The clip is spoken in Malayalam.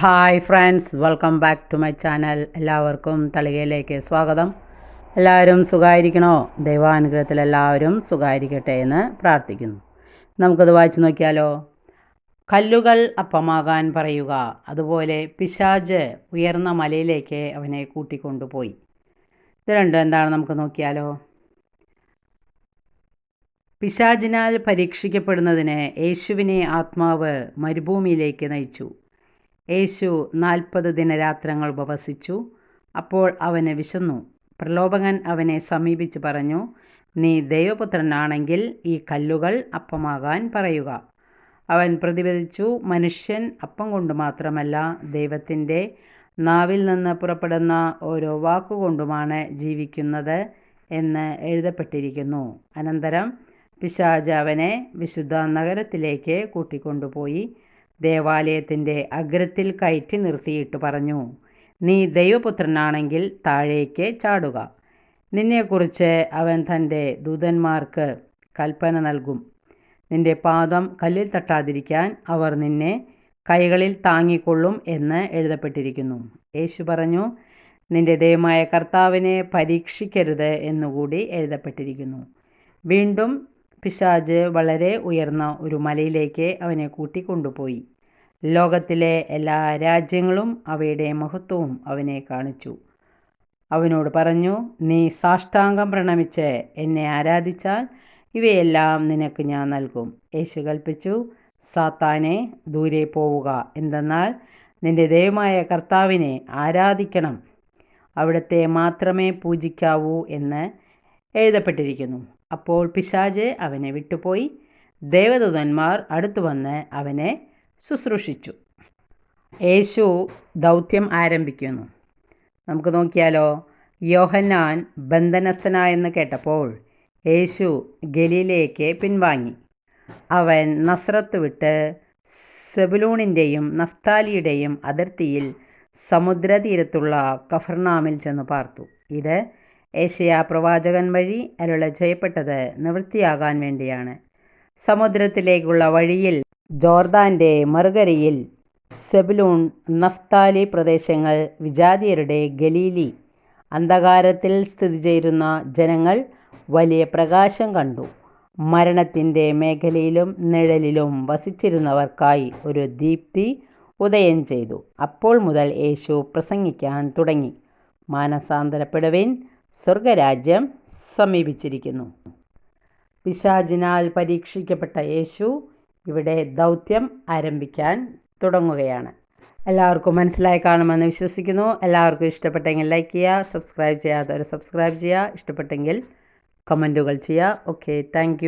Hi friends welcome back to my channel എല്ലാവർക്കും തളികയിലേക്ക് സ്വാഗതം. എല്ലാവരും സുഖമായിരിക്കണോ ദൈവാനുഗ്രഹത്തിൽ എല്ലാവരും സുഖമായിരിക്കട്ടെ എന്ന് പ്രാർത്ഥിക്കുന്നു. നമുക്കത് വായിച്ചു നോക്കിയാലോ? കല്ലുകൾ അപ്പമാകാൻ പറയുക. അതുപോലെ പിശാജ് ഉയർന്ന മലയിലേക്ക് അവനെ കൂട്ടിക്കൊണ്ടുപോയി. ഇത് രണ്ടും എന്താണ് നമുക്ക് നോക്കിയാലോ? പിശാജിനാൽ പരീക്ഷിക്കപ്പെടുന്നതിന് യേശുവിനെ ആത്മാവ് മരുഭൂമിയിലേക്ക് നയിച്ചു. യേശു നാൽപ്പത് ദിനരാത്രങ്ങൾ ഉപവസിച്ചു. അപ്പോൾ അവന് വിശന്നു. പ്രലോഭകൻ അവനെ സമീപിച്ച് പറഞ്ഞു നീ ദൈവപുത്രനാണെങ്കിൽ ഈ കല്ലുകൾ അപ്പമാകാൻ പറയുക. അവൻ പ്രതിപദിച്ചു മനുഷ്യൻ അപ്പം കൊണ്ട് മാത്രമല്ല ദൈവത്തിന്റെ നാവിൽ നിന്ന് പുറപ്പെടുന്ന ഓരോ വാക്കുകൊണ്ടുമാണ് ജീവിക്കുന്നത് എന്ന് എഴുതപ്പെട്ടിരിക്കുന്നു. അനന്തരം പിശാജ് അവനെ വിശുദ്ധ നഗരത്തിലേക്ക് കൂട്ടിക്കൊണ്ടുപോയി. ദേവാലയത്തിന്റെ അഗ്രത്തിൽ കയറ്റി നിർത്തിയിട്ട് പറഞ്ഞു നീ ദൈവപുത്രനാണെങ്കിൽ താഴേക്ക് ചാടുക. നിന്നെക്കുറിച്ച് അവൻ തന്റെ ദൂതന്മാർക്ക് കൽപ്പന നൽകും. നിന്റെ പാദം കല്ലിൽ തട്ടാതിരിക്കാൻ അവർ നിന്നെ കൈകളിൽ താങ്ങിക്കൊള്ളും എന്ന് എഴുതപ്പെട്ടിരിക്കുന്നു. യേശു പറഞ്ഞു നിന്റെ ദൈവമായ കർത്താവിനെ പരീക്ഷിക്കരുത് എന്നുകൂടി എഴുതപ്പെട്ടിരിക്കുന്നു. വീണ്ടും പിശാജ് വളരെ ഉയർന്ന ഒരു മലയിലേക്ക് അവനെ കൂട്ടിക്കൊണ്ടുപോയി. ലോകത്തിലെ എല്ലാ രാജ്യങ്ങളും അവയുടെ മഹത്വവും അവനെ കാണിച്ചു. അവനോട് പറഞ്ഞു നീ സാഷ്ടാംഗം പ്രണമിച്ച് എന്നെ ആരാധിച്ചാൽ ഇവയെല്ലാം നിനക്ക് ഞാൻ നൽകും യേശു കൽപ്പിച്ചു സാത്താനെ ദൂരെ പോവുക. എന്തെന്നാൽ നിന്റെ ദൈവമായ കർത്താവിനെ ആരാധിക്കണം. അവിടുത്തെ മാത്രമേ പൂജിക്കാവൂ എന്ന് എഴുതപ്പെട്ടിരിക്കുന്നു. അപ്പോൾ പിശാജ് അവനെ വിട്ടുപോയി. ദേവദൂതന്മാർ അടുത്തു വന്ന് അവനെ ശുശ്രൂഷിച്ചു. യേശു ദൗത്യം ആരംഭിക്കുന്നു. നമുക്ക് നോക്കിയാലോ യോഹന്നാൻ ബന്ധനസ്ഥനായെന്ന് കേട്ടപ്പോൾ യേശു ഗലീലയ്ക്ക് പിൻവാങ്ങി. അവൻ നസ്രത്ത് വിട്ട് സെബുലൂണിന്റെയും നഫ്താലിയുടെയും അതിർത്തിയിൽ സമുദ്രതീരത്തുള്ള കഫർനാമിൽ ചെന്ന് പാർത്തു. ഇത് ഏഷ്യ പ്രവാചകൻ വഴി അരുള ചെയ്യപ്പെട്ടത് നിവൃത്തിയാകാൻ വേണ്ടിയാണ്. സമുദ്രത്തിലേക്കുള്ള വഴിയിൽ ജോർദാന്റെ മറുകരയിൽ സെബുലൂൺ നഫ്താലി പ്രദേശങ്ങൾ വിജാതിയരുടെ ഗലീലി. അന്ധകാരത്തിൽ സ്ഥിതി ചെയ്യുന്ന ജനങ്ങൾ വലിയ പ്രകാശം കണ്ടു. മരണത്തിന്റെ മേഖലയിലും നിഴലിലും വസിച്ചിരുന്നവർക്കായി ഒരു ദീപ്തി ഉദയം ചെയ്തു. അപ്പോൾ മുതൽ യേശു പ്രസംഗിക്കാൻ തുടങ്ങി. മാനസാന്തരപ്പെടുവിൻ സ്വർഗരാജ്യം സമീപിച്ചിരിക്കുന്നു. പിശാജിനാൽ പരീക്ഷിക്കപ്പെട്ട യേശു ഇവിടെ ദൗത്യം ആരംഭിക്കാൻ തുടങ്ങുകയാണ്. എല്ലാവർക്കും മനസ്സിലായി കാണുമെന്ന് വിശ്വസിക്കുന്നു. എല്ലാവർക്കും ഇഷ്ടപ്പെട്ടെങ്കിൽ ലൈക്ക് ചെയ്യുക സബ്സ്ക്രൈബ് ചെയ്യാത്തവർ സബ്സ്ക്രൈബ് ചെയ്യുക. ഇഷ്ടപ്പെട്ടെങ്കിൽ കമന്റുകൾ ചെയ്യുക. Okay thank